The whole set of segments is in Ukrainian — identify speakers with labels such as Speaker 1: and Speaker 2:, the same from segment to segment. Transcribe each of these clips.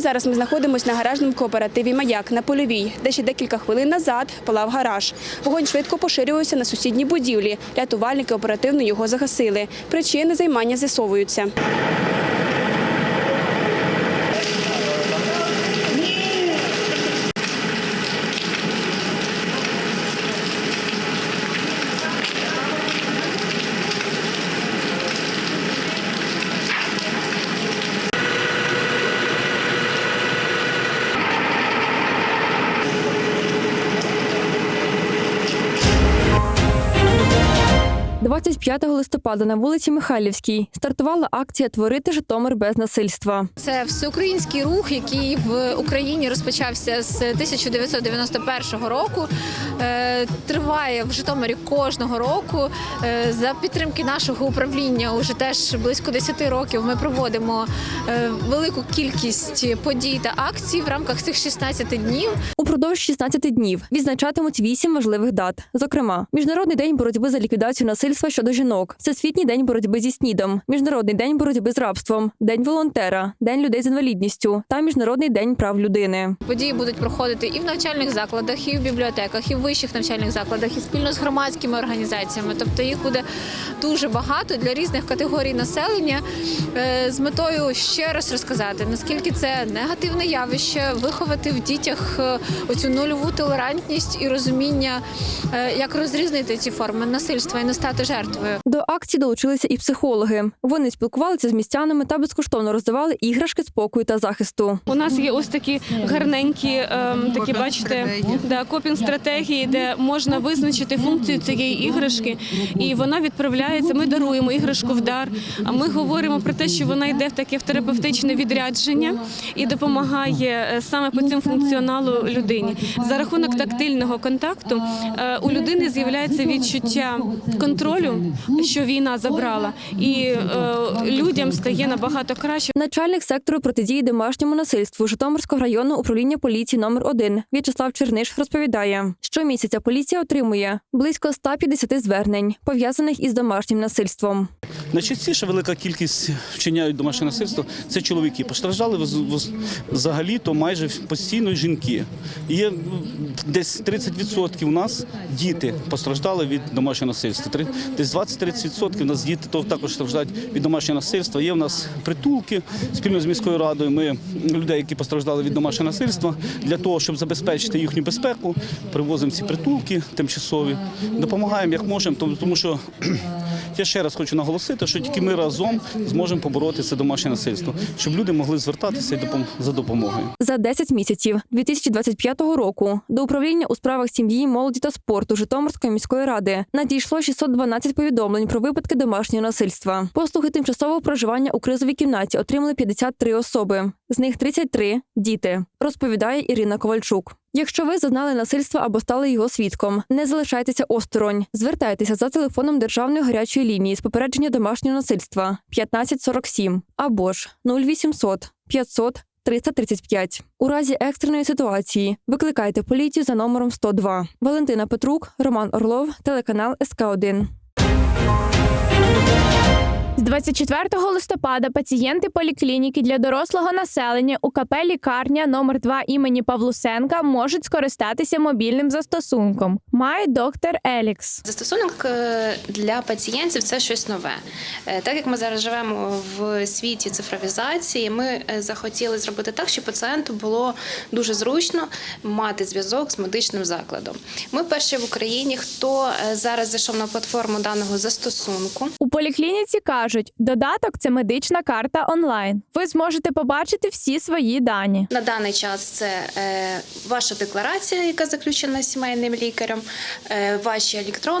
Speaker 1: Зараз ми знаходимося на гаражному кооперативі Маяк на польовій, де ще декілька хвилин назад палав гараж. Вогонь швидко поширювався на сусідні будівлі. Рятувальники оперативно його загасили. Причини займання з'ясовуються.
Speaker 2: – 25 листопада на вулиці Михайлівській стартувала акція Творити Житомир без насильства.
Speaker 3: Це всеукраїнський рух, який в Україні розпочався з 1991 року. Е, Триває в Житомирі кожного року. Е, За підтримки нашого управління, уже теж близько 10 років, ми проводимо е, велику кількість подій та акцій в рамках цих 16 днів.
Speaker 2: Упродовж 16 днів відзначатимуть вісім важливих дат. Зокрема, Міжнародний день боротьби за ліквідацію насильства щодо жінок, Всесвітній день боротьби зі снідом, Міжнародний день боротьби з рабством, День волонтера, День людей з інвалідністю та Міжнародний день прав людини.
Speaker 3: Події будуть проходити і в навчальних закладах, і в бібліотеках, і в вищих навчальних закладах, і спільно з громадськими організаціями. Тобто їх буде дуже багато для різних категорій населення е, з метою ще раз розказати, наскільки це негативне явище, виховати в дітях е, оцю нульову толерантність і розуміння, е, як розрізнити ці форми насильства і не стати жертвою.
Speaker 2: До акції долучилися і психологи. Вони спілкувалися з містянами та безкоштовно роздавали іграшки спокою та захисту.
Speaker 4: У нас є ось такі гарненькі, ем, такі бачите, да, копінг стратегії, де можна визначити функцію цієї іграшки, і вона відправляється. Ми даруємо іграшку в дар. А ми говоримо про те, що вона йде в таке в терапевтичне відрядження і допомагає е, саме по цим функціоналу людині. За рахунок тактильного контакту е, у людини з'являється відчуття контролю, що війна забрала, і е, людям стає набагато краще.
Speaker 2: Начальник сектору протидії домашньому насильству Житомирського районного управління поліції номер 1 В'ячеслав Черниш розповідає, щомісяця поліція отримує близько 150 звернень, пов'язаних із домашнім насильством.
Speaker 5: Найчастіше велика кількість вчиняють домашнє насильство це чоловіки. Постраждали взагалі то майже постійно жінки. Є ну, десь 30% у нас діти постраждали від домашнього насильства. Десь 20-30% у нас діти також страждають від домашнього насильства. Є в нас притулки спільно з міською радою. Ми людей, які постраждали від домашнього насильства, для того, щоб забезпечити їхню безпеку, привозимо ці притулки тимчасові, допомагаємо як можемо, тому що я ще раз хочу наголосити, що тільки ми разом зможемо побороти це домашнє насильство, щоб люди могли звертатися за допомогою.
Speaker 2: За 10 місяців 2025 року до управління у справах сім'ї, молоді та спорту Житомирської міської ради надійшло 612 повідомлень про випадки домашнього насильства. Послуги тимчасового проживання у кризовій кімнаті отримали 53 особи, з них 33 – діти, розповідає Ірина Ковальчук. Якщо ви зазнали насильства або стали його свідком, не залишайтеся осторонь. Звертайтеся за телефоном Державної гарячої лінії з попередження домашнього насильства 1547 або ж 0800 500 335. У разі екстреної ситуації викликайте поліцію за номером 102. Валентина Петрук, Роман Орлов, телеканал СК 1
Speaker 6: З 24 листопада пацієнти поліклініки для дорослого населення у КП лікарня номер 2 імені Павлусенка можуть скористатися мобільним застосунком. Має доктор Елікс.
Speaker 7: Застосунок е, для пацієнтів це щось нове. Е, Так як ми зараз живемо в світі цифровізації, ми е, захотіли зробити так, щоб пацієнту було дуже зручно мати зв'язок з медичним закладом. Ми перші в Україні, хто зараз зайшов на платформу даного застосунку.
Speaker 6: У поліклініці кажуть, додаток це медична карта онлайн. Ви зможете побачити всі свої дані.
Speaker 7: На даний час це е, ваша декларація, яка заключена сімейним лікарем, е, ваші електронні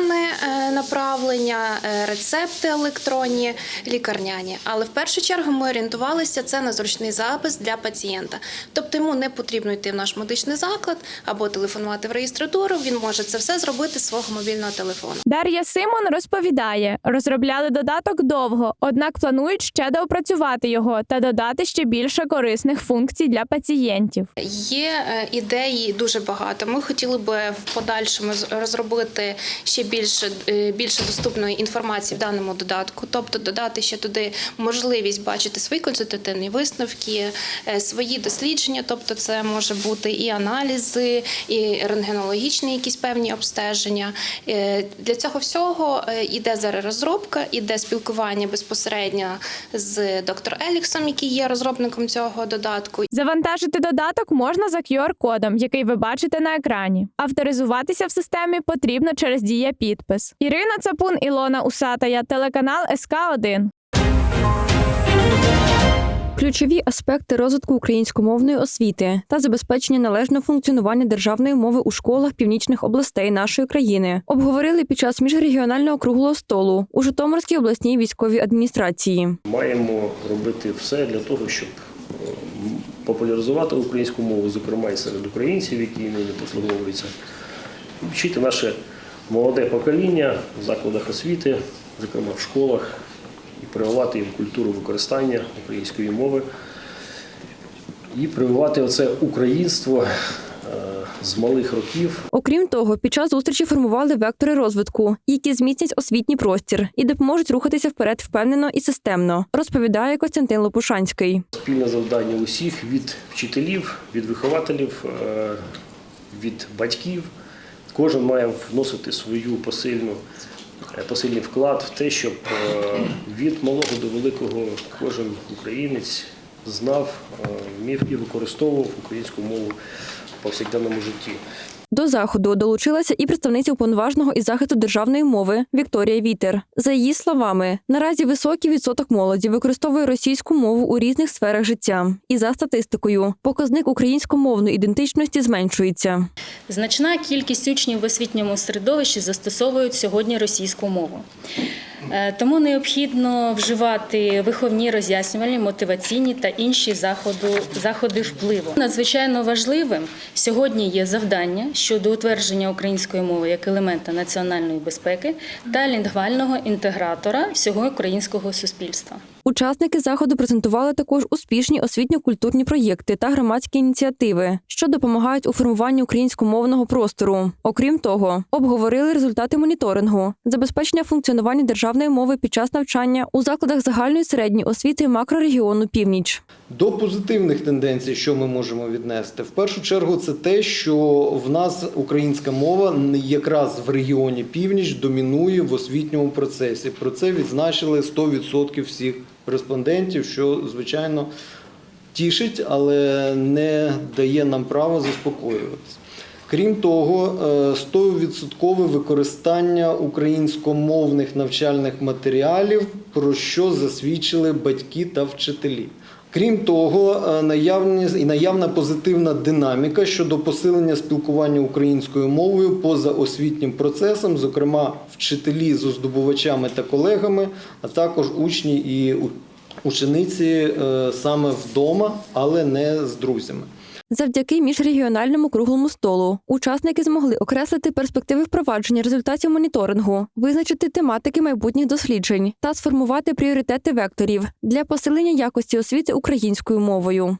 Speaker 7: е, направлення, е, рецепти електронні, лікарняні. Але в першу чергу ми орієнтувалися це на зручний запис для пацієнта. Тобто йому не потрібно йти в наш медичний заклад або телефонувати в реєстратуру. Він може це все зробити з свого мобільного телефону.
Speaker 6: Дар'я Симон розповідає, розробляли додаток довго, однак планують ще доопрацювати його та додати ще більше корисних функцій для пацієнтів.
Speaker 7: Є е, ідеї дуже багато. Ми хотіли би в подальшому розробити ще більше, е, більше доступної інформації в даному додатку, тобто додати ще туди можливість бачити свої консультативні висновки, е, свої дослідження, тобто це може бути і аналізи, і рентгенологічні якісь певні обстеження. Для цього всього іде зараз розробка, іде спілкування безпосередньо з доктором Еліксом, який є розробником цього додатку.
Speaker 6: Завантажити додаток можна за QR-кодом, який ви бачите на екрані. Авторизуватися в системі потрібно через дія підпис. Ірина Цапун, Ілона Усатая, телеканал СК 1
Speaker 2: Ключові аспекти розвитку українськомовної освіти та забезпечення належного функціонування державної мови у школах північних областей нашої країни. Обговорили під час міжрегіонального круглого столу у Житомирській обласній військовій адміністрації.
Speaker 8: Маємо робити все для того, щоб е, популяризувати українську мову, зокрема і серед українців, які нині послуговуються, вчити наше молоде покоління в закладах освіти, зокрема в школах, і прививати їм культуру використання української мови, і прививати оце українство е, з малих років.
Speaker 2: Окрім того, під час зустрічі формували вектори розвитку, які зміцнять освітній простір і допоможуть рухатися вперед впевнено і системно, розповідає Костянтин Лопушанський.
Speaker 8: Спільне завдання усіх від вчителів, від вихователів, е, від батьків. Кожен має вносити свою посильну, посильний вклад в те, щоб е, від малого до великого кожен українець знав, е, вмів і використовував українську мову в повсякденному житті.
Speaker 2: До заходу долучилася і представниця уповноваженого із захисту державної мови Вікторія Вітер. За її словами, наразі високий відсоток молоді використовує російську мову у різних сферах життя. І за статистикою, показник українськомовної ідентичності зменшується.
Speaker 9: Значна кількість учнів в освітньому середовищі застосовують сьогодні російську мову. Е, Тому необхідно вживати виховні, роз'яснювальні, мотиваційні та інші заходи, заходи впливу. Надзвичайно важливим сьогодні є завдання щодо утвердження української мови як елемента національної безпеки та лінгвального інтегратора всього українського суспільства.
Speaker 2: Учасники заходу презентували також успішні освітньо-культурні проєкти та громадські ініціативи, що допомагають у формуванні українськомовного простору. Окрім того, обговорили результати моніторингу, забезпечення функціонування державної мови під час навчання у закладах загальної середньої освіти макрорегіону Північ.
Speaker 10: До позитивних тенденцій, що ми можемо віднести, в першу чергу, це те, що в нас українська мова якраз в регіоні північ домінує в освітньому процесі. Про це відзначили 100% всіх респондентів, що звичайно тішить, але не дає нам права заспокоюватися. Крім того, е, 100% використання українськомовних навчальних матеріалів, про що засвідчили батьки та вчителі. Крім того, наявність наявні, і наявна позитивна динаміка щодо посилення спілкування українською мовою поза освітнім процесом, зокрема вчителі з оздобувачами та колегами, а також учні і учениці е, саме вдома, але не з друзями.
Speaker 2: Завдяки міжрегіональному круглому столу учасники змогли окреслити перспективи впровадження результатів моніторингу, визначити тематики майбутніх досліджень та сформувати пріоритети векторів для посилення якості освіти українською мовою.